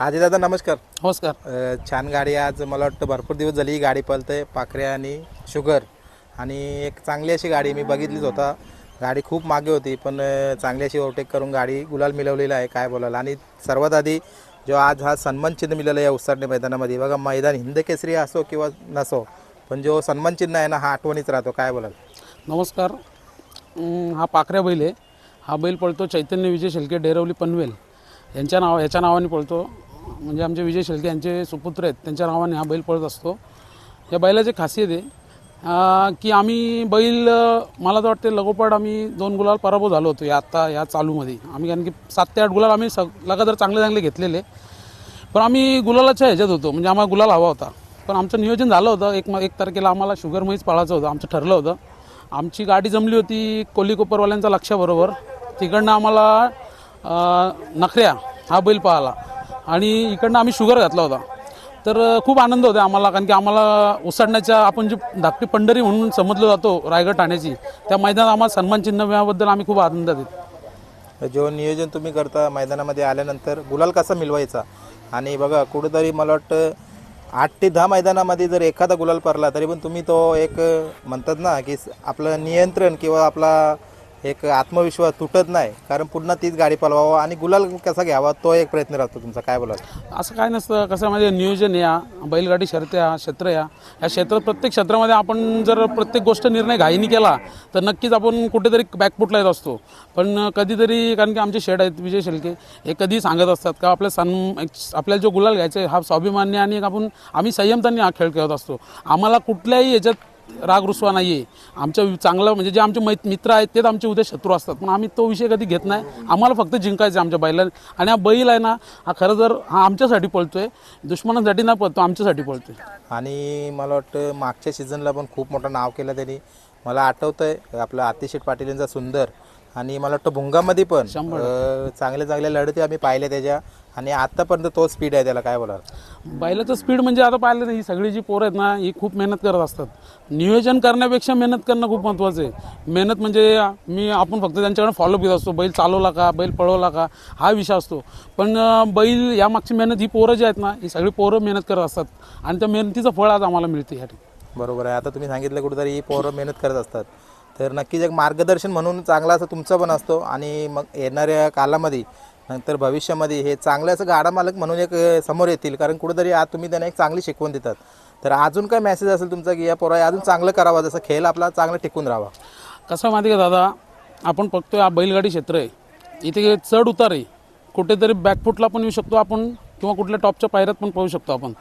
आजी दादा नमस्कार. नमस्कार. अ, छान गाडी आज मला वाटतं भरपूर दिवस झाली ही गाडी पळते पाखरे आणि शुगर. आणि एक चांगली अशी गाडी मी बघितलीच होता. गाडी खूप मागे होती पण अ, चांगली अशी ओव्हरटेक करून गाडी गुलाल मिळवलेला आहे काय बोलायला आणि सर्वात आधी जो आज हा सन्मान चिन्ह मिळालं या उसाटणे मैदानामध्ये बघा मैदान हिंद केसरी असो किंवा नसो पण जो सन्मान चिन्ह आहे ना हा आठवणीच राहतो काय बोलाल? नमस्कार. अं, हा पाखऱ्या बैल आहे. हा बैल पळतो चैतन्य विजय शेळके डेरवली पनवेल. यांच्या नाव याच्या नावाने पळतो. म्हणजे आमचे विजय शेळके यांचे सुपुत्र आहेत त्यांच्या नावाने हा बैल पळत असतो. या बैलाची खासियत आहे की आम्ही बैल मला तर वाटते लगोपाठ आम्ही दोन गुलाल पराभव झालो होतो या आत्ता या चालूमध्ये. आम्ही कारण की सात ते आठ गुलाल आम्ही सग लगातार चांगले चांगले घेतलेले. पण आम्ही गुलालाच्या ह्याच्यात होतो म्हणजे आम्हाला गुलाल हवा होता. पण आमचं नियोजन झालं होतं एक म एक तारखेला आम्हाला शुगर म्हैस पाळायचं होतं आमचं ठरलं होतं. आमची गाडी जमली होती कोली कोपरवाल्यांचा लक्षाबरोबर. तिकडनं आम्हाला नखऱ्या हा बैल पाळाला. आणि इकडनं आम्ही शुगर घातला होता. तर खूप आनंद होता आम्हाला कारण की आम्हाला उसाडण्याच्या आपण जी धाकटी पंढरी म्हणून समजलो जातो रायगड ठाण्याची त्या मैदानात आम्हाला सन्मान चिन्ह मिळाल्याबद्दल आम्ही खूप आनंदात आहेत जेव्हा नियोजन तुम्ही करता मैदानामध्ये आल्यानंतर गुलाल कसा मिळवायचा? आणि बघा कुठंतरी मला वाटतं आठ ते दहा मैदानामध्ये जर एखादा गुलाल पडला तरी पण तुम्ही तो एक म्हणतात ना की आपलं नियंत्रण किंवा आपला एक आत्मविश्वास तुटत नाही. कारण पुन्हा तीच गाडी पलवावं आणि गुलाल कसा घ्यावा तो एक प्रयत्न राहतो तुमचा. काय बोला असं काय नसतं. कसं म्हणजे नियोजन या बैलगाडी शर्त या क्षेत्र या. या क्षेत्रात प्रत्येक क्षेत्रामध्ये आपण जर प्रत्येक गोष्ट निर्णय घाईनी केला तर नक्कीच आपण कुठेतरी बॅकफुटला येत असतो. पण कधीतरी कारण की आमचे शेड आहेत विजय शेळके हे कधी सांगत असतात का आपल्या सन आपल्याला जो गुलाल घ्यायचा आहे हा स्वाभिमान्य आणि एक आपण आम्ही संयमतांनी हा खेळ खेळत असतो. आम्हाला कुठल्याही याच्यात राग रुसवा नाही आहे आमच्या चांगलं म्हणजे जे आमचे मै मित्र आहेत तेच आमचे उद्या शत्रू असतात. पण आम्ही तो विषय कधी घेत नाही. आम्हाला फक्त जिंकायचं आहे आमच्या बैला आणि हा बैल आहे ना हा खरं तर हा आमच्यासाठी पळतोय. दुश्मनासाठी नाही पळतो आमच्यासाठी पळतोय. आणि मला वाटतं मागच्या सीझनला पण खूप मोठं नाव केलं त्यांनी. मला आठवतंय आपलं आतिशेठ पाटील यांचा सुंदर आणि मला वाटतं भुंगामध्ये पण अं, चांगल्या चांगल्या लढती आम्ही पाहिल्या त्याच्या. आणि आतापर्यंत तो स्पीड आहे त्याला काय बोलाल? बैलाचं स्पीड म्हणजे आता पाहिलं ना ही सगळी जी पोरं आहेत ना ही खूप मेहनत करत असतात. नियोजन करण्यापेक्षा मेहनत करणं खूप महत्त्वाचं आहे. मेहनत म्हणजे मी आपण फक्त त्यांच्याकडे फॉलोअप घेत असतो बैल चालवला का बैल पळवला का हा विषय असतो. पण अं, बैल या मागची मेहनत ही पोरं जी आहेत ना ही सगळी पोरं मेहनत करत असतात. आणि त्या मेहनतीचं फळ आज आम्हाला मिळते ह्या ठिकाणी बरोबर आहे. आता तुम्ही सांगितलं कुठेतरी ही पोरं मेहनत करत असतात. तर नक्कीच एक मार्गदर्शन म्हणून चांगला असं तुमचं पण असतो आणि मग येणाऱ्या कालामध्ये नंतर भविष्यामध्ये हे चांगलं असं गाडा मालक म्हणून एक समोर येतील. कारण कुठेतरी आज तुम्ही त्यांना एक चांगली शिकवण देतात. तर अजून काय मेसेज असेल तुमचा की या पोरा अजून चांगलं करावं जसं खेळ आपला चांगला टिकून राहावा? कसं माहिती आहे का दादा? आपण बघतोय हा बैलगाडी क्षेत्र आहे. इथे चढ उतार आहे कुठेतरी बॅकफुटला पण येऊ शकतो. आपण किंवा कुठल्या टॉपच्या पायऱ्यात पण पाहू शकतो आपण.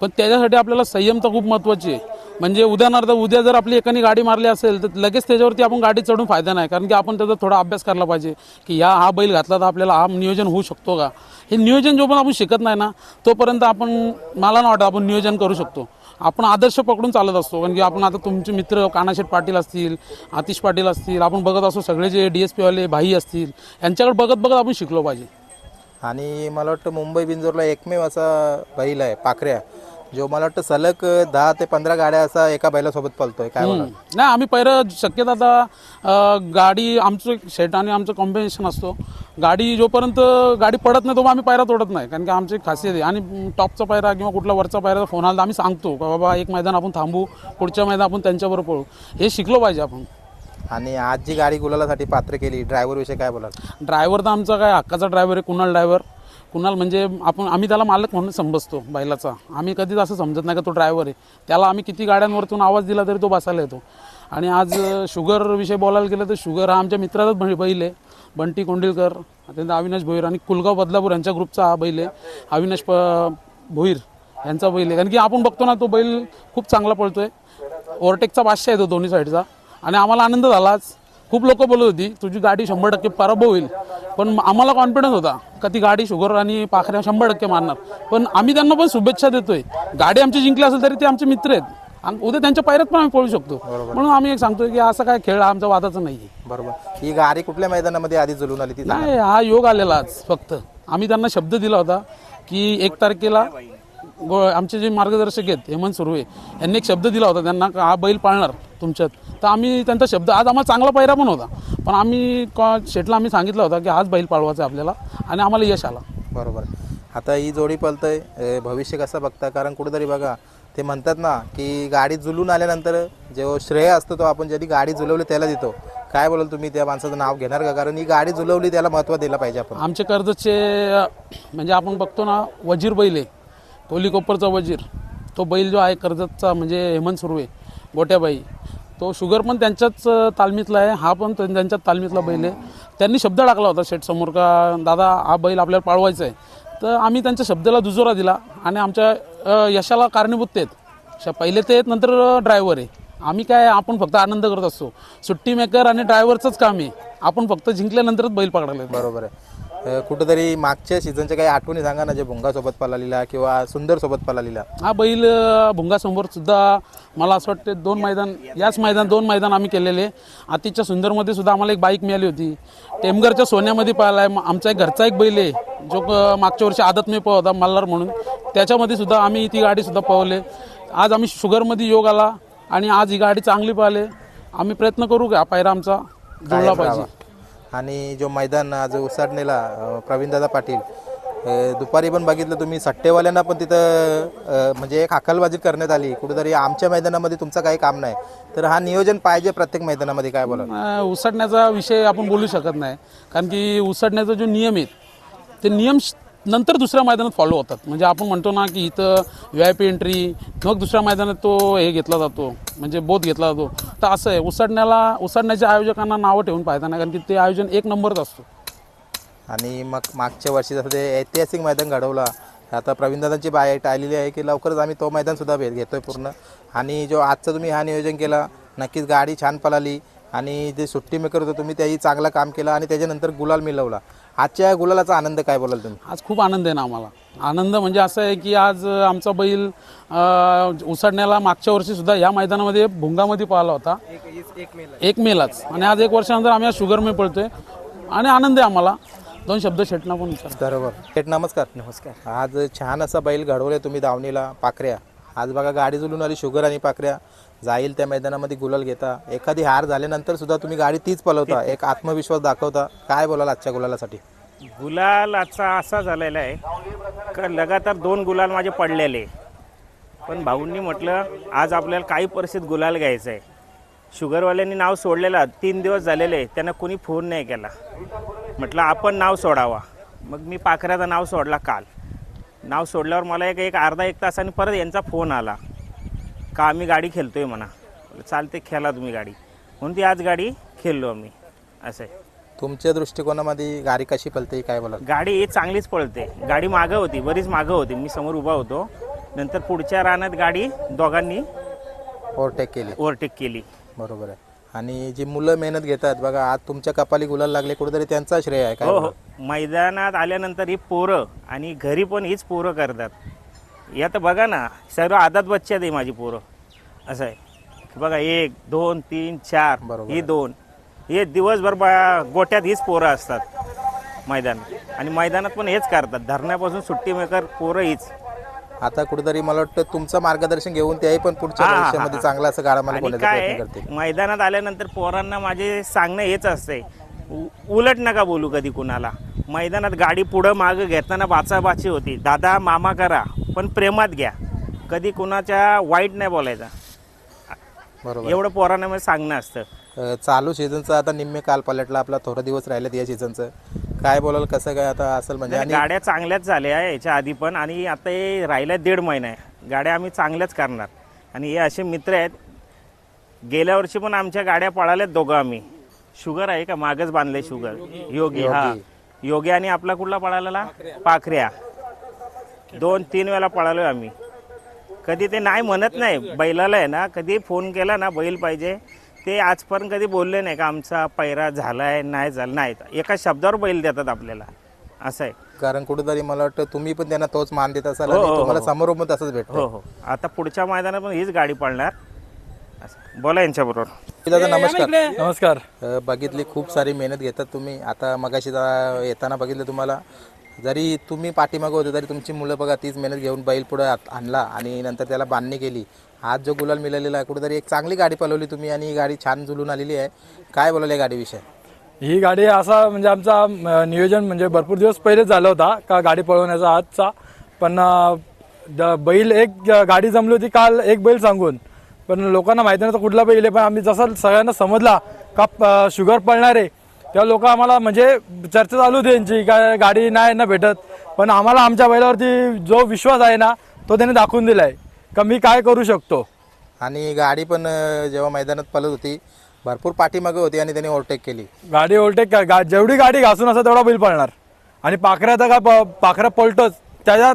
पण त्याच्यासाठी आपल्याला संयमता खूप महत्त्वाची आहे. म्हणजे उदाहरणार्थ उद्या जर आपली एकाने गाडी मारली असेल तर लगेच त्याच्यावरती आपण गाडी चढून फायदा नाही. कारण की आपण त्याचा थोडा अभ्यास करायला पाहिजे की या हा बैल घातला तर आपल्याला हा नियोजन होऊ शकतो का? हे नियोजन जो पण आपण शिकत नाही ना तोपर्यंत आपण मला नाही वाटत आपण नियोजन करू शकतो. आपण आदर्श पकडून चालत असतो. कारण की आपण आता तुमचे मित्र कानाशेठ पाटील असतील आतिश पाटील असतील आपण बघत असतो सगळे जे डी एस पीवाले भाई असतील यांच्याकडे बघत बघत आपण शिकलो पाहिजे. आणि मला वाटतं मुंबई बिंजोरला एकमेव असा बैल आहे पाखऱ्या. जो मला वाटतं सलग दहा ते पंधरा गाड्या असा एका बैलासोबत पळतोय काय बोलाल? नाही आम्ही पहिलं शक्यतो आता अं, गाडी आमचं शेट आणि आमचं कॉम्बिनेशन असतो. गाडी जोपर्यंत गाडी पडत नाही तो आम्ही पायरा तोडत नाही. कारण की आमची खासियत आहे. आणि टॉपचा पायरा किंवा कुठला वरचा पायरा फोन आला तर आम्ही सांगतो का बाबा एक मैदान आपण थांबू पुढच्या मैदान आपण त्यांच्याबरोबर पळू. हे शिकलो पाहिजे आपण. आणि आज जी गाडी गुलालासाठी पात्र केली. ड्रायव्हर विषयी काय बोलाल? ड्रायव्हर तर आमचा काय हक्काचा ड्रायव्हर आहे कुणाल ड्रायव्हर कुणाल म्हणजे आपण आम्ही त्याला मालक म्हणून समजतो बैलाचा. आम्ही कधीच असं समजत नाही का तो ड्रायव्हर आहे. त्याला आम्ही किती गाड्यांवरतून आवाज दिला तरी तो बसायला येतो. आणि आज शुगर विषय बोलायला गेलं तर शुगर हा आमच्या मित्राचाच भ बैल आहे. बंटी कोंडीलकर त्यांचा अविनाश भोईर आणि कुलगाव बदलापूर यांच्या ग्रुपचा हा बैल आहे. अविनाश प भोईर यांचा बैल आहे. कारण की आपण बघतो ना तो बैल खूप चांगला पळतोय. ओव्हरटेकचा बादशाह आहे तो दोन्ही साईडचा आणि आम्हाला आनंद झाला आज खूप लोक बोलत होती तुझी गाडी शंभर टक्के पराभव होईल. पण आम्हाला कॉन्फिडन्स होता का ती गाडी शुगर आणि पाखऱ्या शंभर टक्के मारणार. पण आम्ही त्यांना पण शुभेच्छा देतोय. गाडी आमची जिंकली असेल तरी ते आमचे मित्र आहेत. आणि उद्या त्यांच्या पायऱ्यात पण आम्ही पळू शकतो. म्हणून आम्ही एक सांगतोय की असा काय खेळ हा आमचा वादाचा नाही बरोबर. ही गाडी कुठल्या मैदानामध्ये आधी जुलून आली ती. नाही हा योग आलेला फक्त. आम्ही त्यांना शब्द दिला होता की एक तारखेला गो आमचे जे मार्गदर्शक आहेत हेमंत सुर्वे यांनी एक शब्द दिला होता त्यांना का हा बैल पाळणार तुमच्यात? तर आम्ही त्यांचा शब्द आज आम्हाला चांगला पैरा पण होता. पण आम्ही कॉ शेटला आम्ही सांगितलं होतं की हाच बैल पाळवायचा आहे आपल्याला आणि आम्हाला यश आला. बरोबर. आता ही जोडी पळतंय अ, भविष्य कसं बघता? कारण कुठेतरी बघा ते म्हणतात ना की गाडी जुलून आल्यानंतर जो श्रेय असतो तो आपण ज्यांनी गाडी जुलवली त्याला देतो. काय बोलाल तुम्ही? त्या माणसाचं नाव घेणार का? कारण ही गाडी जुलवली त्याला महत्त्व दिलं पाहिजे आपण. आमचे कर्जतचे अ, म्हणजे आपण बघतो ना वजीर बैल आहे कोपरचा वजीर. तो बैल जो आहे कर्जतचा म्हणजे हेमंत सुर्वे गोट्याबाई तो शुगर पण त्यांच्याच तालमीतला आहे. हा पण त्यांच्याच तालमीतला बैल आहे. त्यांनी शब्द टाकला होता शेठसमोर का दादा हा बैल आपल्याला पाळवायचा आहे. तर आम्ही त्यांच्या शब्दाला दुजोरा दिला आणि आमच्या यशाला कारणीभूत ते आहेत. श- पहिले ते आहेत नंतर ड्रायव्हर आहे. आम्ही काय आपण फक्त आनंद करत असतो. सुट्टी मेकर आणि ड्रायव्हरचंच काम आहे. आपण फक्त जिंकल्यानंतरच बैल पकडायला बरोबर आहे. कुठेतरी मागच्या सीझनच्या काही आठवणी सांगा ना जे भोंगासोबत पळालेला किंवा सुंदरसोबत पळालेला हा बैल भुंगासमोर सुद्धा मला असं वाटतं दोन मैदान याच मैदान दोन मैदान आम्ही केलेले. आतिच्या सुंदरमध्ये सुद्धा आम्हाला एक बाईक मिळाली होती. टेमघरच्या सोन्यामध्ये पाहिला आहे आमचा एक घरचा एक बैल आहे जो मागच्या वर्षी आदत मी होता मल्हार म्हणून. त्याच्यामध्ये सुद्धा आम्ही ती गाडी सुद्धा पळवले. आज आम्ही शुगरमध्ये योग आला आणि आज ही गाडी चांगली पाहिले. आम्ही प्रयत्न करू का पायरा आमचा जुळला पाहिजे. आणि जो मैदान आज उसाडणेला प्रवीणदादा पाटील दुपारी पण बघितलं तुम्ही सट्टेवाल्यांना पण तिथं म्हणजे एक हाकलबाजी करण्यात आली. कुठेतरी आमच्या मैदानामध्ये तुमचं काही काम नाही. तर हा नियोजन पाहिजे प्रत्येक मैदानामध्ये काय बोला उसडण्याचा विषय आपण बोलू शकत नाही. कारण की उसडण्याचा जो नियम आहे ते नियम नंतर दुसऱ्या मैदानात फॉलो होतात. म्हणजे आपण म्हणतो ना की इथं व्ही आय पी एंट्री मग दुसऱ्या मैदानात तो हे घेतला जातो म्हणजे बोध घेतला जातो. तर असं आहे उसडण्याला उसडण्याच्या आयोजकांना नावं ठेवून पाहिजे नाही कारण की ते आयोजन एक नंबरच असतो. आणि मग मागच्या वर्षी जसं ते ऐतिहासिक मैदान घडवला आता प्रवीणदादांची बायट आलेली आहे की लवकरच आम्ही तो मैदानसुद्धा भेट घेतो आहे पूर्ण. आणि जो आजचं तुम्ही हा नियोजन केला नक्कीच गाडी छान पळाली आणि जे सुट्टी मेकर होतं तुम्ही त्याही चांगलं काम केलं आणि त्याच्यानंतर गुलाल मिळवला. आजच्या गुलालाचा आनंद काय बोलाल तुम्ही? आज खूप आनंद आहे ना आम्हाला. आनंद म्हणजे असं आहे की आज आमचा बैल अ, उसडण्याला मागच्या वर्षी सुद्धा या मैदानामध्ये भुंगामध्ये पाहिला होता. एक मेलाच. आणि आज एक वर्षानंतर आम्ही आज शुगर मे पळतोय. आणि आनंद आहे आम्हाला. दोन शब्द शेटना पण विचार. बरोबर. शेठ नमस्कार. नमस्कार. आज छान असा बैल घडवले तुम्ही दावणीला पाखऱ्या आज बघा गाडी जुलून आली शुगर आणि पाखऱ्या जाईल त्या मैदानामध्ये गुलाल घेता. एखादी हार झाल्यानंतर सुद्धा तुम्ही गाडी तीच पलवता. एक आत्मविश्वास दाखवता. काय बोलाल आजच्या गुलालासाठी? गुलाल आजचा असा झालेला आहे का लगातार दोन गुलाल माझे पडलेले. पण भाऊंनी म्हटलं आज आपल्याला काही परिस्थितीत गुलाल घ्यायचं आहे शुगरवाल्यांनी नाव सोडलेलं तीन दिवस झालेले त्यांना कोणी फोन नाही केला. म्हटलं आपण नाव सोडावा. मग मी पाखऱ्याचं नाव सोडला काल. नाव सोडल्यावर मला एक एक अर्धा एक तासाने परत यांचा फोन आला. का आम्ही गाडी खेळतोय म्हणा. म्हटलं, चालते खेळा तुम्ही गाडी. म्हणून ती आज गाडी खेळलो आम्ही. असं आहे. तुमच्या दृष्टिकोनामध्ये गाडी कशी पलते काय बोलाल? गाडी ही चांगलीच पळते. गाडी मागं होती बरीच मागं होती. मी समोर उभा होतो. नंतर पुढच्या रानात गाडी दोघांनी ओव्हरटेक केली. ओव्हरटेक केली. बरोबर आहे. आणि जी मुलं मेहनत घेतात बघा आज तुमच्या कपाली गुलाल लागले कुठेतरी त्यांचा श्रेय आहे काय हो? हो. मैदानात आल्यानंतर ही पोरं आणि घरी पण हीच पोरं करतात. या तर बघा ना सर्व आदात बच्चे आहे माझी पोरं. असं आहे. बघा एक दोन तीन चार बरोबर ही दोन. हे दिवसभर बा गोट्यात हीच पोरं असतात. मैदानात आणि मैदानात पण हेच करतात. धरण्यापासून सुट्टी मेकर पोरं हीच. आता कुठेतरी मला वाटतं तुमचं मार्गदर्शन घेऊन त्याही पण पुढच्या हा, हा, भविष्यामध्ये हा. चांगला असं गाडा मला आणि बोलायचा काय प्रयत्न आहे, करतील. मैदानात आल्यानंतर पोरांना माझे सांगणं हेच असते उ- उलट नका बोलू कधी कुणाला. मैदानात गाडी पुढं मागं घेताना बाचाबाची होती. दादा मामा करा. पण प्रेमात घ्या. कधी कुणाच्या वाईट नाही बोलायचा. बरोबर. एवढं पोरांना सांगणं असतं. अ, चालू सीझनचं आता निम्मे काल पलटला आपला थोडा दिवस राहिलेत या सीझनचं काय बोलाल कसं काय आता असेल म्हणजे? आणि गाड्या चांगल्याच झाल्या याच्या आधी पण. आणि आता हे राहिल्या दीड महिना आहे. गाड्या आम्ही चांगल्याच करणार. आणि हे असे मित्र आहेत. गेल्या वर्षी पण आमच्या गाड्या पळाल्यात दोघं आम्ही. शुगर आहे का? मागच बांधले शुगर. योगी हा. योगी आणि आपला कुठला पळालेला? पाखऱ्या. दोन तीन वेळा पळालोय आम्ही. कधी ते नाही म्हणत नाही. बैलाला आहे ना कधी फोन केला ना बैल पाहिजे. ते आजपर्यंत कधी बोलले नाही का आमचा पैरा झालाय नाही झाला नाही एका शब्दावर बैल देतात आपल्याला. असं आहे. कारण कुठेतरी मला वाटतं तुम्ही पण त्यांना तोच मान देत असाल हो, आणि हो, तुम्हाला हो. समोरून पण तसंच भेटतो. हो हो. आता पुढच्या मैदानात पण हीच गाडी पळणार. असं. बोला यांच्याबरोबर. दादा नमस्कार. नमस्कार. अ, बघितली खूप सारी मेहनत घेतात तुम्ही. आता मगाशी येताना बघितलं तुम्हाला. जरी तुम्ही पाठीमागं होते तरी तुमची मुलं बघा तीच मेहनत घेऊन बैल पुढं आणला आणि नंतर त्याला बांधणी केली. आज जो गुलाल मिळालेला आहे कुठेतरी एक चांगली गाडी पळवली तुम्ही आणि ही गाडी छान झुलून आलेली आहे. काय बोलाल या गाडीविषयी? ही गाडी असा म्हणजे आमचा नियोजन म्हणजे भरपूर दिवस पहिलेच झाला होता का गाडी पळवण्याचा आजचा. पण द- बैल एक गाडी जमली होती काल एक बैल सांगून. पण लोकांना माहिती नव्हतं कुठला बैल आहे पण आम्ही जसं सगळ्यांना समजला का शुगर पळणार आहे तेव्हा लोक आम्हाला म्हणजे चर्चा चालू होती यांची काय गाडी नाही ना भेटत. पण आम्हाला आमच्या बैलावरती जो विश्वास आहे ना तो त्याने दाखवून दिलाय. का मी काय करू शकतो? आणि गाडी पण अं, जेव्हा मैदानात पळत होती भरपूर पाठीमागे होती आणि त्यांनी ओव्हरटेक केली. गाडी ओव्हरटेक का गा जेवढी गाडी घासून असं तेवढा बैल पळणार. आणि पाखऱ्या तर काय प- पाखऱ्या पलटोच. त्याच्यात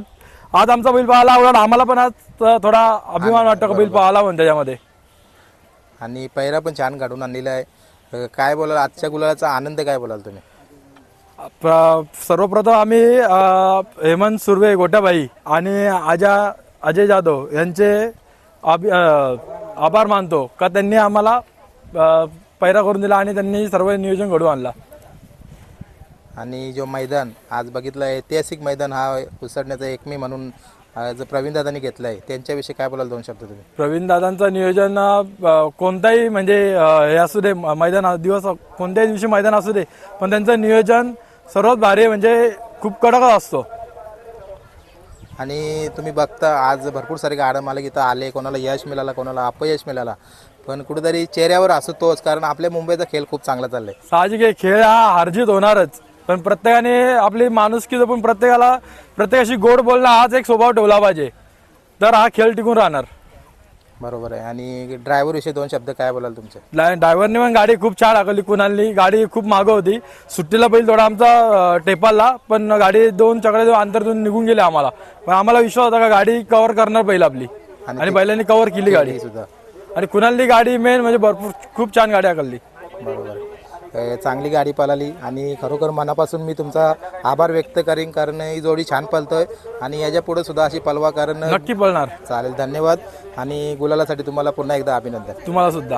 आज आमचा बैल पाहायला आवडला आम्हाला पण आज थोडा अभिमान वाटतो का बैल पाहायला म्हणून त्याच्यामध्ये. आणि पैरा पण छान काढून आणलेला आहे. काय बोलाल? आजच्या गुलालाचा आनंद काय बोलाल तुम्ही? प्र- सर्वप्रथम आम्ही अ, हेमंत सुर्वे गोट्याबाई आणि आजा अजय जाधव यांचे अभि अ, आभार मानतो का त्यांनी आम्हाला अ, पैरा करून दिला आणि त्यांनी सर्व नियोजन घडवून आणला. आणि जो मैदान आज बघितलं ऐतिहासिक मैदान हा उसडण्याचा एकमी म्हणून अं, जो प्रवीण दादांनी घेतलं आहे त्यांच्याविषयी काय बोलाल दोन शब्द तुम्ही? प्रवीण दादांचं नियोजन अ, कोणताही म्हणजे अ, हे असू दे म- मैदान दिवस कोणत्याही दिवशी मैदान असू दे पण त्यांचं नियोजन सर्वात भारी म्हणजे खूप कडकच असतो. आणि तुम्ही बघता आज भरपूर सारे गाड्या मालक इथं आले कोणाला यश मिळाला कोणाला अपयश मिळाला पण कुठेतरी चेहऱ्यावर असतो तोच कारण आपल्या मुंबईचा खेळ खूप चांगला चाललाय. साहजिक आहे खेळ हा हारजीत होणारच. पण प्रत्येकाने आपली माणुसकी जपून प्रत्येकाला प्रत्येकाशी गोड बोलणं हाच एक स्वभाव ठेवला पाहिजे. तर हा खेळ टिकून राहणार. बरोबर आहे. आणि ड्रायव्हर विषयी दोन शब्द काय बोलाल तुमचे? ड्रायव्हरने पण गाडी खूप छान हाकली कुणाली गाडी खूप मागं होती. सुट्टीला बैल थोडा आमचा टेपाला पण गाडी दोन चकडे अंतर देऊन निघून गेले आम्हाला. पण आम्हाला विश्वास होता का गाडी कव्हर करणार बैल आपली. आणि बैलांनी कव्हर केली गाडी. सुद्धा. आणि कुणाली गाडी मेन म्हणजे भरपूर खूप छान गाडी हाकलली बरोबर. चांगली गाडी पळाली आणि खरोखर मनापासून मी तुमचा आभार व्यक्त करीन कारण ही जोडी छान पळतोय आणि याच्यापुढे सुद्धा अशी पलवा कारण नक्की पळणार. चालेल. धन्यवाद आणि गुलालासाठी तुम्हाला पुन्हा एकदा अभिनंदन. तुम्हाला सुद्धा.